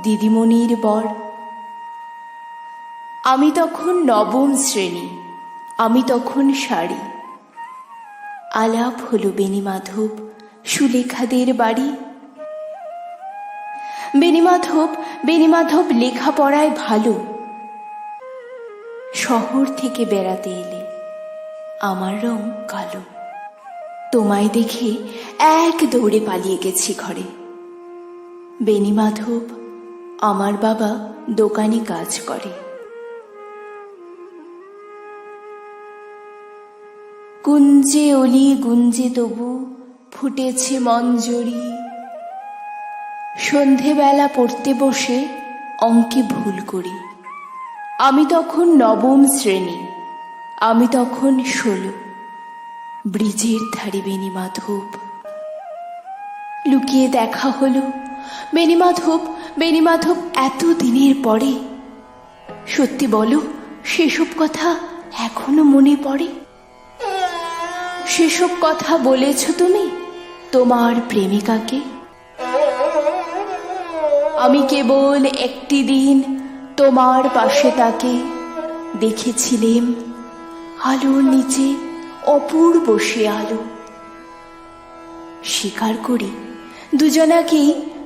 দিদিমণির বর। আমি তখন নবম শ্রেণি, আমি তখন শাড়ি আলাপ হলো বেণীমাধব সুলেখাদের বাড়ি। বেণীমাধব বেণীমাধব লেখাপড়ায় ভালো। শহর থেকে বেড়াতে এলে আমার রং কালো। তোমায় দেখে এক দৌড়ে পালিয়ে গেছি ঘরে। বেণীমাধব আমার বাবা দোকানে কাজ করে। কুঞ্জে অলি, গুঞ্জে তবু ফুটেছে মঞ্জরি। সন্ধেবেলা পড়তে বসে অঙ্কে ভুল করি। আমি তখন নবম শ্রেণি, আমি তখন ষোলো। ব্রিজের ধারে বেণীমাধব লুকিয়ে দেখা হলো বেণীমাধব বেণীমাধব এত দিনের পরে। সত্যি বলো, সেসব কথা এখনও মনে পড়ে? সেসব কথা বলেছ তুমি তোমার প্রেমিকাকে? আমি কেবল একটি দিন তোমার পাশে তাকে দেখেছিলেম, আলোর নিচে অপূর্ব সে আলো। স্বীকার করি, দুজনাকেই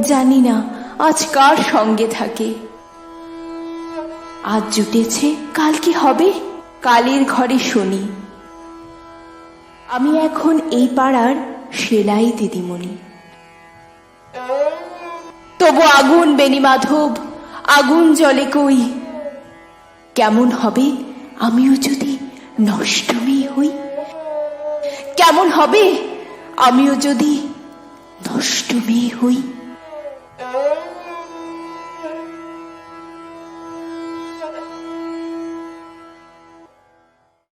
জানি না আজ কার সঙ্গে থাকে। আজ জুটেছে, কাল কি হবে? কালের ঘরে শুনি। আমি এখন এই পাড়ার সেলাই দিদিমণি। তবু আগুন বেণীমাধব আগুন জলে কই? কেমন হবে? আমিও যদি নষ্ট মেয়ে হই? কেমন হবে? আমিও যদি নষ্ট মেয়ে হই? Oh.